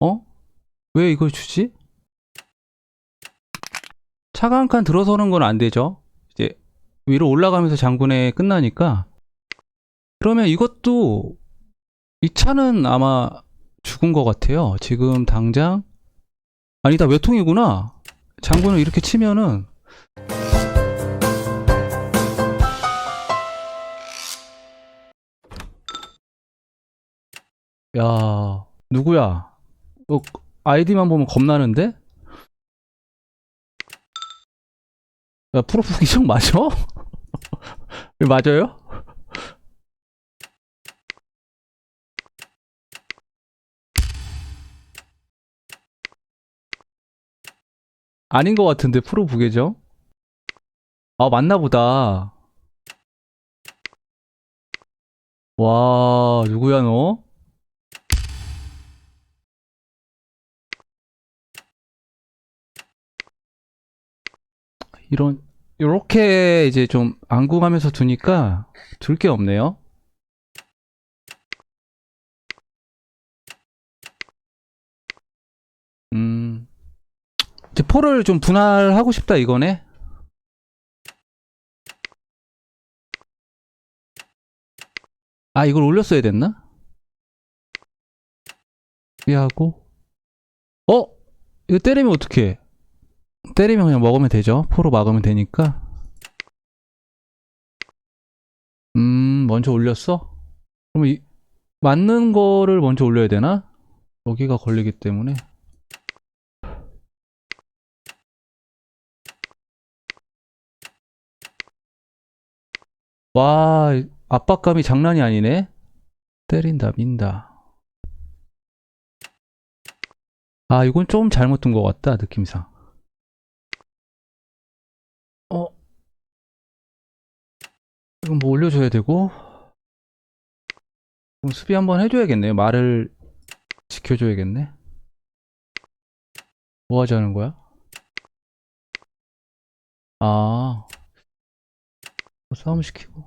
어? 왜 이걸 주지? 차가 한 칸 들어서는 건 안 되죠. 이제 위로 올라가면서 장군에 끝나니까. 그러면 이것도 이 차는 아마 죽은 것 같아요. 지금 당장 아니다 외통이구나. 장군을 이렇게 치면은 야 누구야? 너 아이디만 보면 겁나는데? 야 프로포 기정 맞아? 맞아요? 아닌 것 같은데 프로 부계정? 아 맞나 보다. 와 누구야 너? 이런 요렇게 이제 좀 안궁하면서 두니까 둘 게 없네요. 음. 이제 포를 좀 분할하고 싶다 이거네. 아, 이걸 올렸어야 됐나? 하고 어? 이거 때리면 어떡해? 때리면 그냥 먹으면 되죠. 포로 막으면 되니까. 음, 먼저 올렸어? 그럼 이, 맞는 거를 먼저 올려야 되나? 여기가 걸리기 때문에. 와, 압박감이 장난이 아니네. 때린다, 민다. 아, 이건 좀 잘못 둔 것 같다, 느낌상. 이건 뭐 올려줘야 되고. 그럼 수비 한번 해줘야겠네요. 말을 지켜줘야겠네. 뭐 하자는 거야? 아, 뭐 싸움 시키고.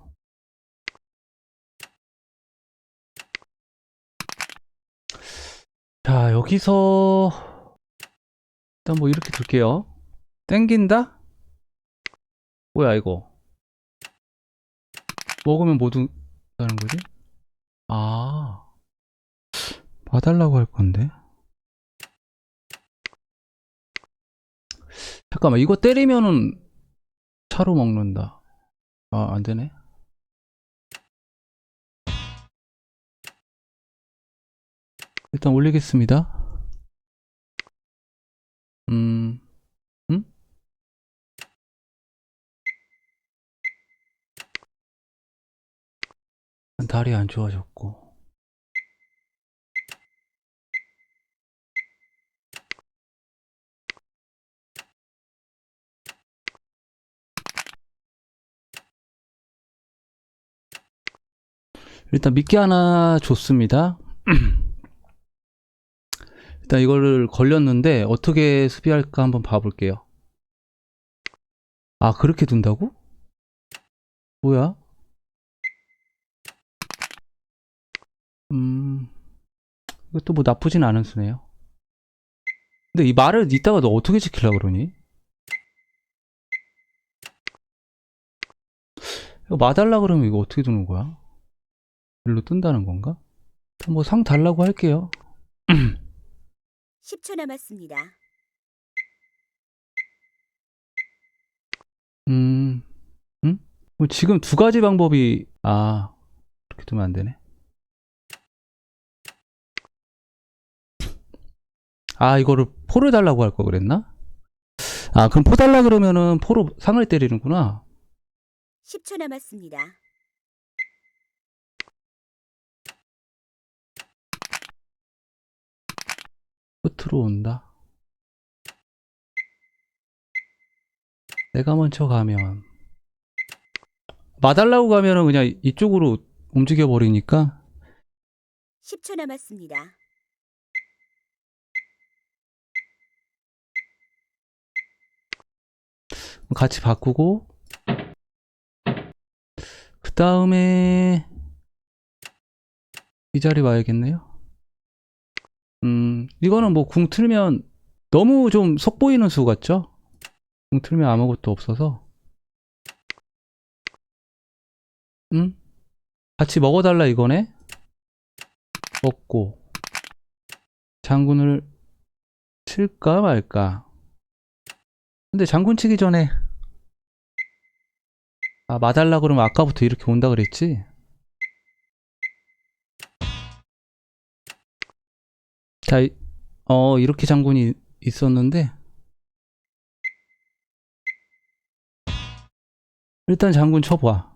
자, 여기서 일단 뭐 이렇게 둘게요. 땡긴다? 뭐야 이거? 먹으면 뭐 둔다는 거지? 아, 봐달라고 할 건데. 잠깐만, 이거 때리면은 차로 먹는다. 아, 안 되네. 일단 올리겠습니다. 달이 안 좋아졌고. 일단 미끼 하나 줬습니다. 일단 이거를 걸렸는데 어떻게 수비할까 한번 봐볼게요. 아 그렇게 둔다고? 뭐야? 음 이것도 뭐 나쁘진 않은 수네요. 근데 이 말을 이따가 너 어떻게 지키려 그러니? 이거 마달라 그러면 이거 어떻게 두는 거야? 일로 뜬다는 건가? 뭐 상 달라고 할게요. 10초 남았습니다. 음, 음? 뭐 지금 두 가지 방법이, 아, 이렇게 두면 안 되네. 아, 이거를 포를 달라고 할 거 그랬나? 아, 그럼 포 달라 그러면은 포로 상을 때리는구나. 10초 남았습니다. 끝으로 온다. 내가 먼저 가면, 마달라고 가면은 그냥 이쪽으로 움직여 버리니까, 10초 남았습니다. 같이 바꾸고 그 다음에 이 자리 와야겠네요. 음 이거는 뭐 궁 틀면 너무 좀 속 보이는 수 같죠? 궁 틀면 아무것도 없어서. 음? 같이 먹어달라 이거네? 먹고. 장군을 칠까 말까. 근데 장군 치기 전에 아 마달라 그러면 아까부터 이렇게 온다 그랬지? 자, 이- 어 이렇게 장군이 있었는데 일단 장군 쳐봐.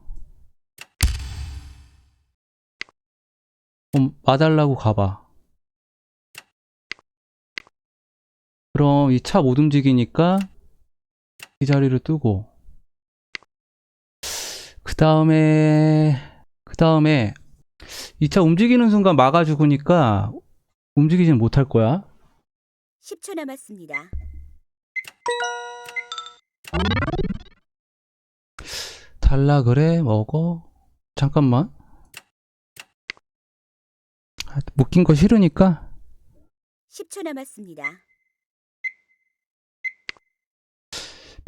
그럼 마달라고 가봐. 그럼 이 차 못 움직이니까 이 자리를 뜨고 그 다음에 그 다음에 이 차 움직이는 순간 막아 죽으니까 움직이진 못할 거야. 10초 남았습니다. 달라 그래 먹어. 잠깐만. 아, 묶인 거 싫으니까 10초 남았습니다.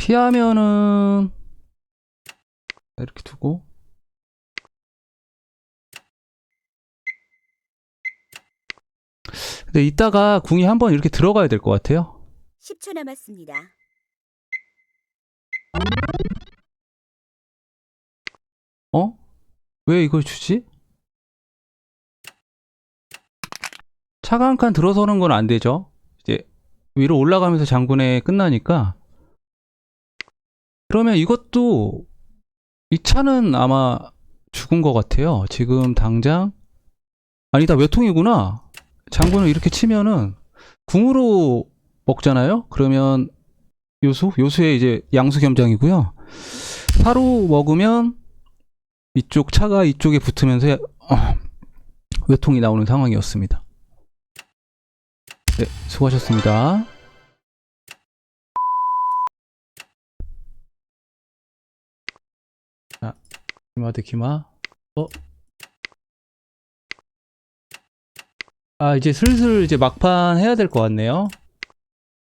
피하면은 이렇게 두고 근데 이따가 궁이 한번 이렇게 들어가야 될 것 같아요 10초 남았습니다. 어? 왜 이걸 주지? 차가 한 칸 들어서는 건 안 되죠 이제 위로 올라가면서 장군에 끝나니까 그러면 이것도 이 차는 아마 죽은 것 같아요 지금 당장 아니다 외통이구나 장군을 이렇게 치면은 궁으로 먹잖아요 그러면 요수? 요수의 이제 양수 겸장이고요 사로 먹으면 이쪽 차가 이쪽에 붙으면서 어, 외통이 나오는 상황이었습니다. 네, 수고하셨습니다. 대 기마. 어? 아, 이제 슬슬 이제 막판 해야 될 것 같네요.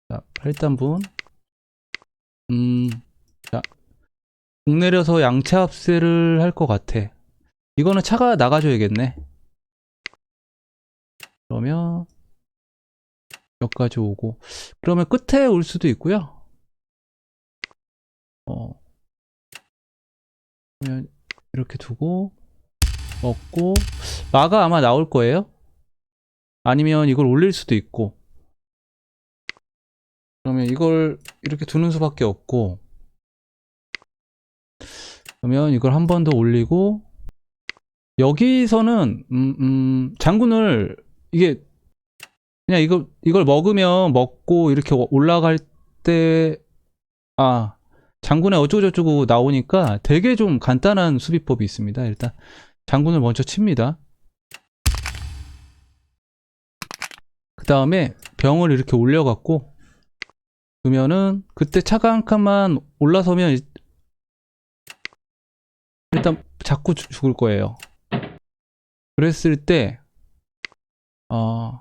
자, 8단분. 음, 자, 국 내려서 양체 합세를 할 것 같아. 이거는 차가 나가줘야겠네. 그러면 여기까지 오고 그러면 끝에 올 수도 있고요. 어 그러면 이렇게 두고 먹고 마가 아마 나올 거예요. 아니면 이걸 올릴 수도 있고 그러면 이걸 이렇게 두는 수밖에 없고 그러면 이걸 한 번 더 올리고 여기서는 음, 음, 장군을 이게 그냥 이거 이걸 먹으면 먹고 이렇게 올라갈 때 아 장군의 어쩌고저쩌고 나오니까 되게 좀 간단한 수비법이 있습니다. 일단 장군을 먼저 칩니다. 그 다음에 병을 이렇게 올려갖고 두면은 그때 차가 한 칸만 올라서면 일- 일단 자꾸 죽- 죽을 거예요. 그랬을 때, 어,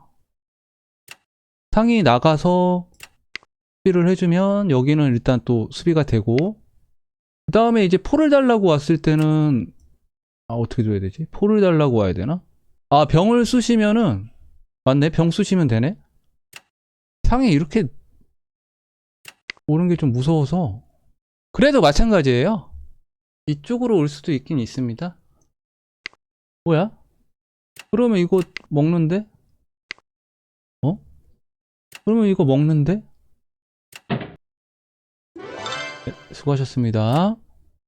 상이 나가서 수비를 해주면 여기는 일단 또 수비가 되고, 그 다음에 이제 포를 달라고 왔을 때는, 아, 어떻게 줘야 되지? 포를 달라고 와야 되나? 아, 병을 쑤시면은, 맞네? 병 쑤시면 되네? 상이 이렇게 오는 게 좀 무서워서. 그래도 마찬가지예요. 이쪽으로 올 수도 있긴 있습니다. 뭐야? 그러면 이거 먹는데? 어? 그러면 이거 먹는데? 수고하셨습니다.